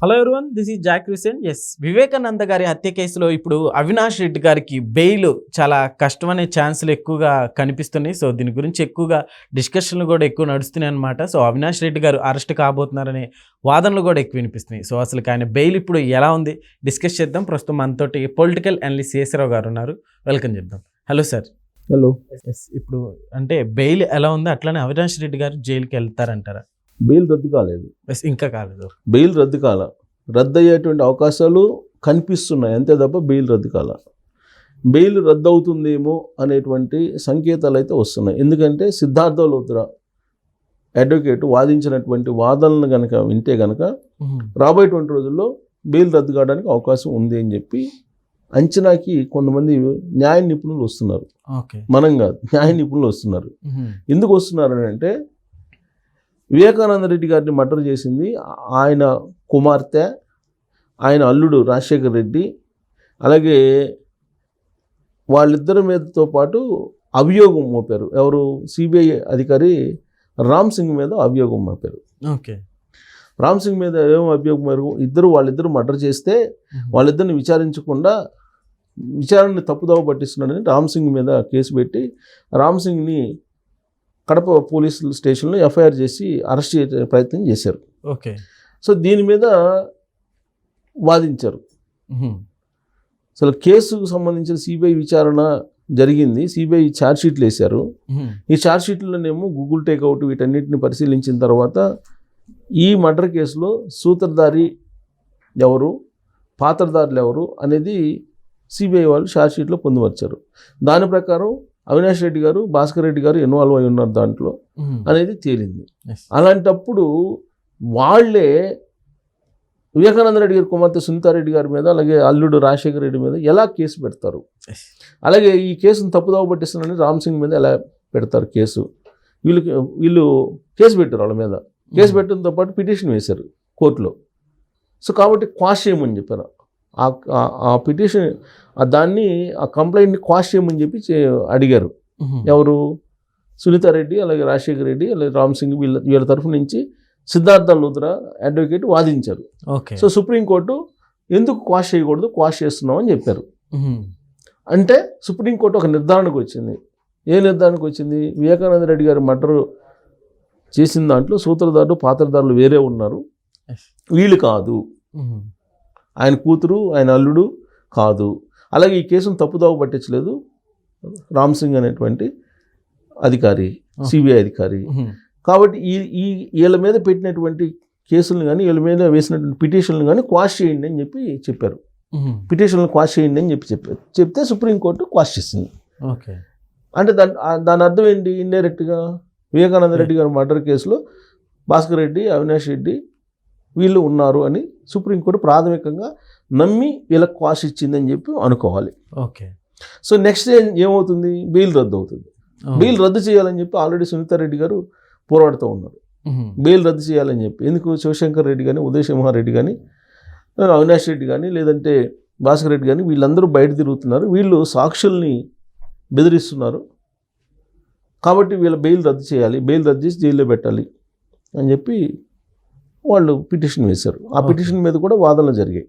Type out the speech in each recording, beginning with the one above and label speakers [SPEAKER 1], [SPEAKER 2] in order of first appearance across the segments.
[SPEAKER 1] Hello everyone this is Jak Hussain S Vivekananda గారి హత్య కేసులో ఇప్పుడు అవినాష్ రెడ్డి గారికి బెయిల్ చాలా కష్టమనే ఛాన్సులు ఎక్కువగా కనిపిస్తున్నాయి. సో దీని గురించి ఎక్కువగా డిస్కషన్లు కూడా ఎక్కువ నడుస్తున్నాయి అనమాట సో అవినాష్ రెడ్డి గారు అరెస్ట్ కాబోతున్నారనే వాదనలు కూడా ఎక్కువ వినిపిస్తున్నాయి. సో అసలు ఆయన బెయిల్ ఇప్పుడు ఎలా ఉంది? డిస్కస్ చేద్దాం. ప్రస్తుతం మనతోటి పొలిటికల్ అనలిస్ట్ శేషరావు గారు ఉన్నారు. వెల్కమ్ చేద్దాం హలో సార్
[SPEAKER 2] హలో
[SPEAKER 1] ఎస్ ఇప్పుడు అంటే బెయిల్ ఎలా ఉంది? అట్లానే అవినాష్ రెడ్డి గారు జైలుకి వెళ్తారంటారా?
[SPEAKER 2] బెయిల్ రద్దు కాలేదు.
[SPEAKER 1] ఇంకా కాలేదు.
[SPEAKER 2] బెయిల్ రద్దు కాల. రద్దు అయ్యేటువంటి అవకాశాలు కనిపిస్తున్నాయి. అంతే తప్ప బెయిల్ రద్దు కాల. బెయిల్ రద్దు అవుతుందేమో అనేటువంటి సంకేతాలు అయితే వస్తున్నాయి. ఎందుకంటే సిద్ధార్థ లోత్ర అడ్వకేట్ వాదించినటువంటి వాదనలు కనుక వింటే కనుక రాబోయేటువంటి రోజుల్లో బెయిల్ రద్దు కావడానికి అవకాశం ఉంది అని చెప్పి అంచనాకి కొంతమంది న్యాయ నిపుణులు వస్తున్నారు. మనం కాదు న్యాయ నిపుణులు వస్తున్నారు. ఎందుకు వస్తున్నారు అని అంటే వివేకానంద రెడ్డి గారిని మర్డర్ చేసింది ఆయన కుమార్తె ఆయన అల్లుడు రాజశేఖర్ రెడ్డి. అలాగే వాళ్ళిద్దరి మీదతో పాటు అభియోగం మోపారు. ఎవరు? సిబిఐ అధికారి రామ్ సింగ్ మీద అభియోగం మోపారు.
[SPEAKER 1] ఓకే.
[SPEAKER 2] రామ్ సింగ్ మీద ఏం అభియోగం మోపారు? ఇద్దరు వాళ్ళిద్దరు మర్డర్ చేస్తే వాళ్ళిద్దరిని విచారించకుండా విచారణని తప్పుదోవ పట్టిస్తున్నాడని రామ్ సింగ్ మీద కేసు పెట్టి రామ్ సింగ్ని కడప పోలీస్ స్టేషన్లో ఎఫ్ఐఆర్ చేసి అరెస్ట్ చేసే ప్రయత్నం చేశారు.
[SPEAKER 1] ఓకే.
[SPEAKER 2] సో దీని మీద వాదించారు. అసలు కేసుకు సంబంధించిన సిబిఐ విచారణ జరిగింది. సిబిఐ ఛార్జ్ షీట్లు వేశారు. ఈ ఛార్జ్ షీట్లలోనేమో గూగుల్ టేక్అవుట్ వీటన్నిటిని పరిశీలించిన తర్వాత ఈ మర్డర్ కేసులో సూత్రధారి ఎవరు పాత్రధారులు ఎవరు అనేది సిబిఐ వాళ్ళు ఛార్జ్ షీట్లో పొందుపరిచారు. దాని ప్రకారం అవినాష్ రెడ్డి గారు భాస్కర్ రెడ్డి గారు ఇన్వాల్వ్ అయి ఉన్నారు దాంట్లో అనేది తేలింది. అలాంటప్పుడు వాళ్ళే వివేకానంద రెడ్డి గారి కుమార్తె సునీతారెడ్డి గారి మీద అలాగే అల్లుడు రాజశేఖర రెడ్డి మీద ఎలా కేసు పెడతారు? అలాగే ఈ కేసును తప్పుదావ పట్టిస్తున్నారని రామ్ సింగ్ మీద ఎలా పెడతారు కేసు? వీళ్ళకి వీళ్ళు కేసు పెట్టారు వాళ్ళ మీద. కేసు పెట్టడంతో పాటు పిటిషన్ వేశారు కోర్టులో. సో కాబట్టి క్వాష్ చేయమని చెప్పారు. ఆ- పిటిషన్ దాన్ని ఆ కంప్లైంట్ని క్వాష్ చేయమని చెప్పి అడిగారు. ఎవరు? సునీతారెడ్డి అలాగే రాజశేఖర రెడ్డి అలాగే రామ్ సింగ్ వీళ్ళ వీళ్ళ తరఫు నుంచి సిద్ధార్థ లూత్రా అడ్వకేట్ వాదించారు.
[SPEAKER 1] ఓకే.
[SPEAKER 2] సో సుప్రీంకోర్టు ఎందుకు క్వాష్ చేయకూడదు? క్వాష్ చేస్తున్నాం అని చెప్పారు. అంటే సుప్రీంకోర్టు ఒక నిర్ధారణకు వచ్చింది. ఏ నిర్ధారణకు వచ్చింది? వివేకానంద రెడ్డి గారి మర్డర్ చేసిన దాంట్లో సూత్రధారులు పాత్రధారులు వేరే ఉన్నారు. వీళ్ళు కాదు. ఆయన కూతురు ఆయన అల్లుడు కాదు. అలాగే ఈ కేసును తప్పుదావ పట్టించలేదు రామ్ సింగ్ అనేటువంటి అధికారి సిబిఐ అధికారి. కాబట్టి ఈ ఈ వీళ్ళ మీద పెట్టినటువంటి కేసులను కానీ వీళ్ళ మీద వేసినటువంటి పిటిషన్లు కానీ క్వాష్ చేయండి అని చెప్పి చెప్పారు. పిటిషన్లు క్వాష్ చేయండి అని చెప్పి చెప్పారు. చెప్తే సుప్రీంకోర్టు క్వాష్ చేసింది.
[SPEAKER 1] ఓకే.
[SPEAKER 2] అంటే దాని దాని అర్థం ఏంటి? ఇండైరెక్ట్గా వివేకానంద రెడ్డి గారి మర్డర్ కేసులో భాస్కర్ రెడ్డి అవినాష్ రెడ్డి వీళ్ళు ఉన్నారు అని సుప్రీంకోర్టు ప్రాథమికంగా నమ్మి వీళ్ళకి క్వాష్ ఇచ్చిందని చెప్పి అనుకోవాలి.
[SPEAKER 1] ఓకే.
[SPEAKER 2] సో నెక్స్ట్ ఏమవుతుంది? బెయిల్ రద్దు అవుతుంది బెయిల్ రద్దు చేయాలని చెప్పి ఆల్రెడీ సునీతారెడ్డి గారు పోరాడుతూ ఉన్నారు. బెయిల్ రద్దు చేయాలని చెప్పి ఎందుకు శివశంకర్ రెడ్డి కానీ ఉదయ్ సింహారెడ్డి కానీ అవినాష్ రెడ్డి కానీ లేదంటే భాస్కర్ రెడ్డి కానీ వీళ్ళందరూ బయట తిరుగుతున్నారు. వీళ్ళు సాక్షుల్ని బెదిరిస్తున్నారు. కాబట్టి వీళ్ళ బెయిల్ రద్దు చేయాలి. బెయిల్ రద్దు చేసి జైల్లో పెట్టాలి అని చెప్పి వాళ్ళు పిటిషన్ వేశారు. ఆ. పిటిషన్ మీద కూడా వాదనలు జరిగాయి.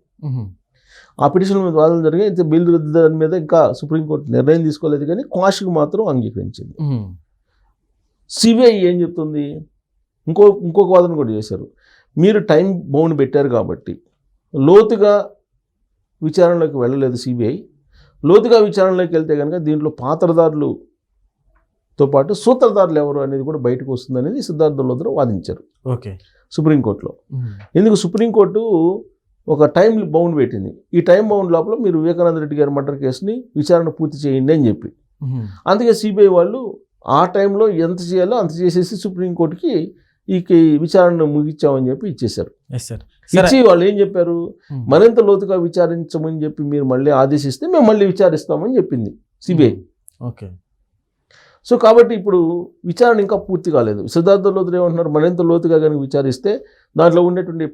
[SPEAKER 2] ఆ పిటిషన్ మీద వాదనలు జరిగాయి. అయితే బెయిల్ రద్దు దాని మీద ఇంకా సుప్రీంకోర్టు నిర్ణయం తీసుకోలేదు కానీ క్వాష్కి మాత్రం అంగీకరించింది. సిబిఐ ఏం చెప్తుంది? ఇంకో ఇంకొక వాదన కూడా చేశారు. మీరు టైం బౌండ్ పెట్టారు కాబట్టి లోతుగా విచారణలోకి వెళ్ళలేదు సిబిఐ. లోతుగా విచారణలోకి వెళ్తే కనుక దీంట్లో పాత్రదారులుతో పాటు సూత్రధారులు ఎవరు అనేది కూడా బయటకు వస్తుంది అనేది సిద్ధార్థ లోతులు వాదించారు.
[SPEAKER 1] ఓకే.
[SPEAKER 2] సుప్రీంకోర్టులో ఎందుకు సుప్రీంకోర్టు ఒక టైం బౌండ్ పెట్టింది. ఈ టైం బౌండ్ లోపల మీరు వివేకానంద రెడ్డి గారి మర్డర్ కేసుని విచారణ పూర్తి చేయండి అని చెప్పి. అందుకే సిబిఐ వాళ్ళు ఆ టైంలో ఎంత చేయాలో అంత చేసేసి సుప్రీంకోర్టుకి ఈ విచారణను ముగించామని చెప్పి ఇచ్చేశారు. ఇచ్చి వాళ్ళు ఏం చెప్పారు? మరింత లోతుగా విచారించమని చెప్పి మీరు మళ్ళీ ఆదేశిస్తే మేము మళ్ళీ విచారిస్తామని చెప్పింది సిబిఐ.
[SPEAKER 1] ఓకే.
[SPEAKER 2] సో కాబట్టి ఇప్పుడు విచారణ ఇంకా పూర్తి కాలేదు. సిద్ధార్థ లోతులు ఏమంటున్నారు? మరింత లోతుగా కనుక విచారిస్తే దాంట్లో ఉండేటువంటి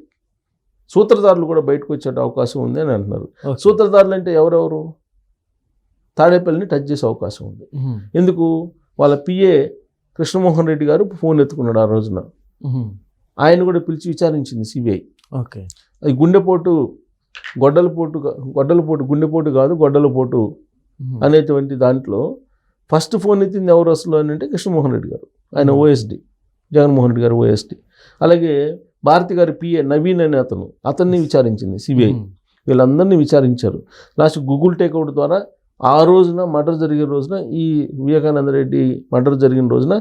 [SPEAKER 2] సూత్రధారులు కూడా బయటకు వచ్చే అవకాశం ఉంది అని అంటున్నారు. సూత్రధారులు అంటే ఎవరెవరు? తాడేపల్లిని టచ్ చేసే అవకాశం ఉంది. ఎందుకు? వాళ్ళ పిఏ కృష్ణమోహన్ రెడ్డి గారు ఫోన్ ఎత్తుకున్నాడు ఆ రోజున. ఆయన కూడా పిలిచి విచారించింది సిబిఐ.
[SPEAKER 1] ఓకే.
[SPEAKER 2] అది గుండెపోటు గొడ్డలపోటు గొడ్డలపోటు గుండెపోటు కాదు గొడ్డలపోటు. అనేటువంటి దాంట్లో ఫస్ట్ ఫోన్ ఎత్తింది ఎవరు అసలు అని అంటే కృష్ణమోహన్ రెడ్డి గారు. ఆయన. ఓఎస్డి జగన్మోహన్ రెడ్డి గారు ఓఎస్డి అలాగే భారతి గారి పిఏ నవీన్ అనే అతను అతన్ని విచారించింది సిబిఐ. వీళ్ళందరినీ విచారించారు. లాస్ట్ గూగుల్ టేక్అవుట్ ద్వారా ఆ రోజున మర్డర్ జరిగిన రోజున ఈ వివేకానంద రెడ్డి మర్డర్ జరిగిన రోజున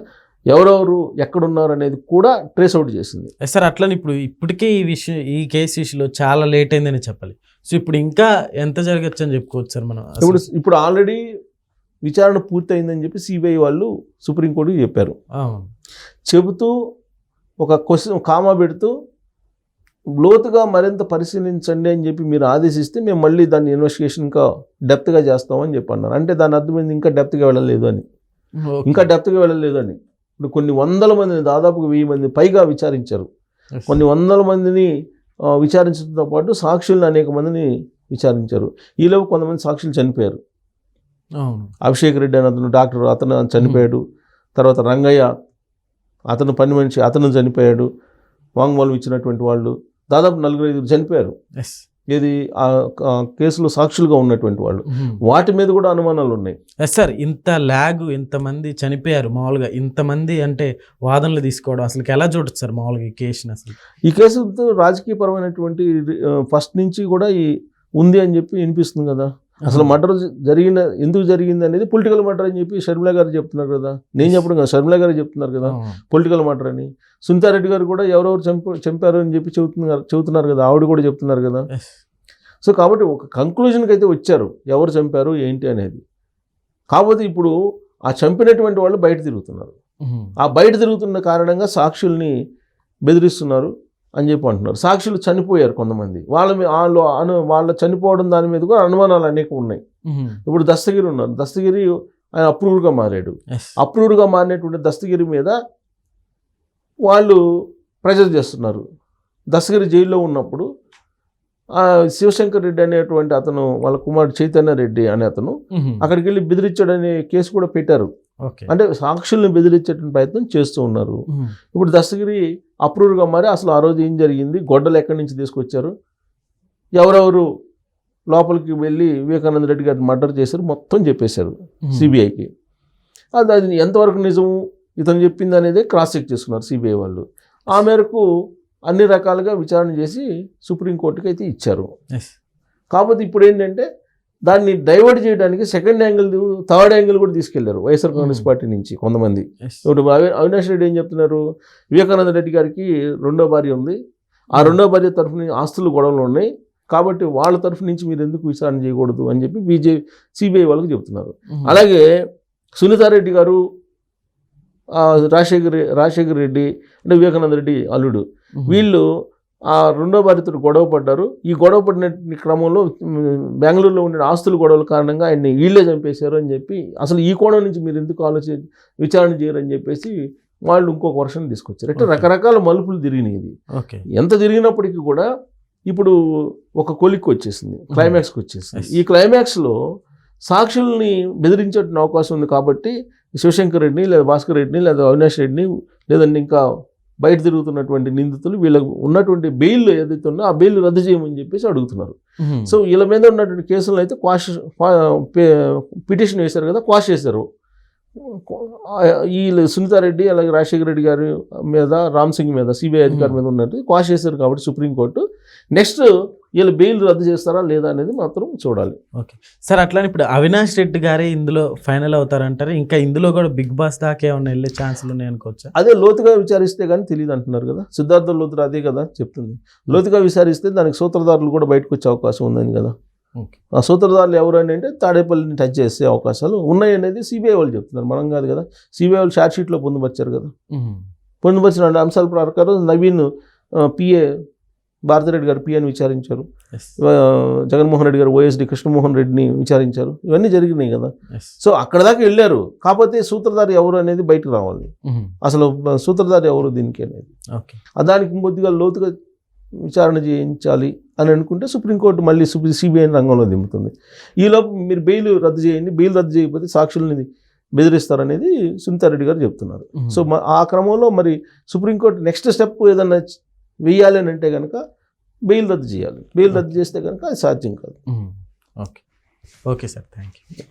[SPEAKER 2] ఎవరెవరు ఎక్కడున్నారు అనేది కూడా ట్రేస్ అవుట్ చేసింది.
[SPEAKER 1] సార్ అట్లని ఇప్పుడు ఇప్పటికే ఈ విషయం ఈ కేసు విషయంలో చాలా లేట్ అయిందని చెప్పాలి. సో ఇప్పుడు ఇంకా ఎంత జరగచ్చు అని చెప్పుకోవచ్చు సార్ మనం.
[SPEAKER 2] ఇప్పుడు ఇప్పుడు ఆల్రెడీ విచారణ పూర్తయిందని చెప్పి సిబిఐ వాళ్ళు సుప్రీంకోర్టుకి చెప్పారు. చెబుతూ ఒక క్వశ్చన్ కామా పెడుతూ లోతుగా మరింత పరిశీలించండి అని చెప్పి మీరు ఆదేశిస్తే మేము మళ్ళీ దాన్ని ఇన్వెస్టిగేషన్ ఇంకా డెప్త్గా చేస్తామని చెప్పి అన్నారు అంటే దాని అర్థమైంది ఇంకా డెప్త్గా వెళ్ళలేదు అని. ఇంకా డెప్త్గా వెళ్ళలేదు అని. ఇప్పుడు కొన్ని వందల మందిని దాదాపుగా వెయ్యి మంది పైగా విచారించారు. కొన్ని వందల మందిని విచారించడంతో పాటు సాక్షులను అనేక మందిని విచారించారు. ఈలోపు కొంతమంది సాక్షులు చనిపోయారు. అభిషేక్ రెడ్డి అని అతను డాక్టర్ అతను చనిపోయాడు. తర్వాత రంగయ్య అతను పని మనిషి అతను చనిపోయాడు. వాంగ్మూలం ఇచ్చినటువంటి వాళ్ళు దాదాపు నలుగురు ఐదుగురు చనిపోయారు.
[SPEAKER 1] ఎస్
[SPEAKER 2] ఏది? ఆ ఆ కేసులో సాక్షులుగా ఉన్నటువంటి వాళ్ళు. వాటి మీద కూడా అనుమానాలు ఉన్నాయి.
[SPEAKER 1] ఎస్ సార్ ఇంత ల్యాగ్ ఇంతమంది చనిపోయారు మామూలుగా. ఇంతమంది అంటే వాదనలు తీసుకోవడం అసలు ఎలా చూడొచ్చు సార్ మామూలుగా ఈ కేసుని అసలు?
[SPEAKER 2] ఈ కేసుతో రాజకీయపరమైనటువంటి ఫస్ట్ నుంచి కూడా ఈ ఉంది అని చెప్పి వినిపిస్తుంది కదా. అసలు మర్డర్ జరిగిన ఎందుకు జరిగింది అనేది పొలిటికల్ మర్డర్ అని చెప్పి షర్మిల గారు చెప్తున్నారు కదా. నేను చెప్పడం కదా షర్మిల గారు చెప్తున్నారు కదా. పొలిటికల్ మర్డర్ అని. సునీతారెడ్డి గారు కూడా ఎవరెవరు చంప చంపారు అని చెప్పి చెబుతున్నారు చెబుతున్నారు కదా ఆవిడ కూడా చెప్తున్నారు కదా. సో కాబట్టి ఒక కంక్లూజన్కి అయితే వచ్చారు ఎవరు చంపారు ఏంటి అనేది. కాకపోతే ఇప్పుడు ఆ చంపినటువంటి వాళ్ళు బయట తిరుగుతున్నారు. ఆ బయట తిరుగుతున్న కారణంగా సాక్షుల్ని బెదిరిస్తున్నారు. అని చెప్పి అంటున్నారు. సాక్షులు చనిపోయారు కొంతమంది. వాళ్ళ వాళ్ళు అను వాళ్ళ చనిపోవడం దాని మీద కూడా అనుమానాలు అనేక ఉన్నాయి. ఇప్పుడు దస్తగిరి ఉన్నారు. దస్తగిరి ఆయన అప్రూవ్డ్గా మారాడు. అప్రూవ్డ్గా మారినటువంటి దస్తగిరి మీద వాళ్ళు ప్రెజర్ చేస్తున్నారు. దస్తగిరి జైల్లో ఉన్నప్పుడు ఆ శివశంకర్ రెడ్డి అనేటువంటి అతను వాళ్ళ కుమారుడు చైతన్య రెడ్డి అనే అతను. అక్కడికి వెళ్ళి బెదిరించాడనే కేసు కూడా పెట్టారు. అంటే సాక్షుల్ని బెదిరించేటువంటి ప్రయత్నం చేస్తూ ఉన్నారు. ఇప్పుడు దస్తగిరి అప్రూవ్డ్గా మారి అసలు ఆ రోజు ఏం జరిగింది? గొడ్డలు ఎక్కడి నుంచి తీసుకొచ్చారు? ఎవరెవరు లోపలికి వెళ్ళి వివేకానంద రెడ్డి గారిని మర్డర్ చేశారు? మొత్తం చెప్పేశారు. సిబిఐకి. అది అది ఎంతవరకు నిజము ఇతను చెప్పింది అనేది క్రాస్ చెక్ చేసుకున్నారు సిబిఐ వాళ్ళు. ఆ మేరకు అన్ని రకాలుగా విచారణ చేసి సుప్రీంకోర్టుకి అయితే ఇచ్చారు. కాకపోతే ఇప్పుడు ఏంటంటే దాన్ని డైవర్ట్ చేయడానికి సెకండ్ యాంగిల్ థర్డ్ యాంగిల్ కూడా తీసుకెళ్ళారు వైఎస్ఆర్ కాంగ్రెస్. పార్టీ నుంచి కొంతమంది. ఇప్పుడు అవి- అవినాష్ రెడ్డి ఏం చెప్తున్నారు వివేకానంద రెడ్డి గారికి రెండో భార్య ఉంది ఆ రెండో భార్య తరఫున ఆస్తులు గొడవలు ఉన్నాయి కాబట్టి వాళ్ళ తరఫు నుంచి మీరు ఎందుకు విచారణ చేయకూడదు అని చెప్పి బీజే సిబిఐ వాళ్ళకి చెప్తున్నారు. అలాగే సునీతారెడ్డి గారు రాజశేఖర్ రాజశేఖర్ రెడ్డి అంటే వివేకానంద రెడ్డి అల్లుడు. వీళ్ళు ఆ రెండో భార్యతో గొడవ పడ్డారు. ఈ గొడవ పడిన క్రమంలో బెంగళూరులో ఉండే ఆస్తుల గొడవల కారణంగా ఆయన్ని వీళ్ళే చంపేశారు అని చెప్పి అసలు ఈ కోణం నుంచి మీరు ఎందుకు ఆలోచి విచారణ చేయరు అని చెప్పేసి వాళ్ళు ఇంకొక వర్షన్ తీసుకొచ్చారు. అంటే. రకరకాల మలుపులు తిరిగినాయి ఇది
[SPEAKER 1] ఓకే.
[SPEAKER 2] ఎంత తిరిగినప్పటికీ కూడా ఇప్పుడు ఒక కొలిక్కి వచ్చేసింది క్లైమాక్స్కి వచ్చేసింది. ఈ క్లైమాక్స్లో సాక్షుల్ని బెదిరించే అవకాశం ఉంది కాబట్టి శివశంకర్ రెడ్డిని లేదా భాస్కర్ రెడ్డిని లేదా అవినాష్ రెడ్డిని లేదంటే ఇంకా బయట తిరుగుతున్నటువంటి నిందితులు వీళ్ళకు ఉన్నటువంటి బెయిల్ ఏదైతే ఉందో ఆ బెయిల్ రద్దు చేయమని చెప్పేసి అడుగుతున్నారు. సో వీళ్ళ మీద ఉన్నటువంటి కేసులను అయితే క్వాష్ పిటిషన్ వేశారు కదా క్వాష్ చేశారు. వీళ్ళు సునీతారెడ్డి అలాగే రాజశేఖర రెడ్డి గారి మీద రామ్ సింగ్ మీద సిబిఐ అధికారి మీద ఉన్నట్టు క్వాష్ చేశారు కాబట్టి సుప్రీంకోర్టు. నెక్స్ట్ వీళ్ళు బెయిల్ రద్దు చేస్తారా లేదా అనేది మాత్రం చూడాలి.
[SPEAKER 1] సార్ అట్లానే ఇప్పుడు అవినాష్ రెడ్డి గారే ఇందులో ఫైనల్ అవుతారంటారు? ఇంకా ఇందులో కూడా బిగ్ బాస్ దాకా ఏమన్నా వెళ్ళే ఛాన్సులు ఉన్నాయి అనుకోవచ్చా?
[SPEAKER 2] అదే లోతుగా విచారిస్తే కానీ తెలియదు అంటున్నారు కదా. సిద్ధార్థ లోతురా అదే కదా చెప్తుంది. లోతుగా విచారిస్తే దానికి సూత్రధారులు కూడా బయటకు వచ్చే అవకాశం ఉందని కదా.
[SPEAKER 1] ఓకే.
[SPEAKER 2] ఆ సూత్రధారులు ఎవరు అని అంటే తాడేపల్లిని టచ్ చేసే అవకాశాలు ఉన్నాయి అనేది సిబిఐ వాళ్ళు చెప్తున్నారు. మనం కాదు కదా. సిబిఐ వాళ్ళు షార్ట్ షీట్లో పొందుపరిచారు కదా. పొందుపరిచిన అంశాల ప్రకారం నవీన్ పిఏ భారతిరెడ్డి గారు పిఏని విచారించారు. జగన్మోహన్ రెడ్డి గారు ఓఎస్డి కృష్ణమోహన్ రెడ్డిని విచారించారు. ఇవన్నీ జరిగినాయి కదా. సో అక్కడ దాకా వెళ్ళారు. కాకపోతే సూత్రధారి ఎవరు అనేది బయటకు రావాలి. అసలు సూత్రధారి ఎవరు దీనికి అనేది. దానికి ఇంకొద్దిగా లోతుగా విచారణ చేయించాలి అని అనుకుంటే సుప్రీంకోర్టు మళ్ళీ సిబిఐ రంగంలో దింపుతుంది. ఈలోపు మీరు బెయిల్ రద్దు చేయండి. బెయిల్ రద్దు చేయకపోతే సాక్షుల్ని బెదిరిస్తారనేది సునీతారెడ్డి గారు చెప్తున్నారు. సో ఆ క్రమంలో మరి సుప్రీంకోర్టు నెక్స్ట్ స్టెప్ ఏదన్నా చ- వెయ్యాలి అని అంటే కనుక బెయిల్ రద్దు చేయాలి. బెయిల్ రద్దు చేస్తే కనుక అది సాధ్యం కాదు.
[SPEAKER 1] Okay. Okay sir. Thank you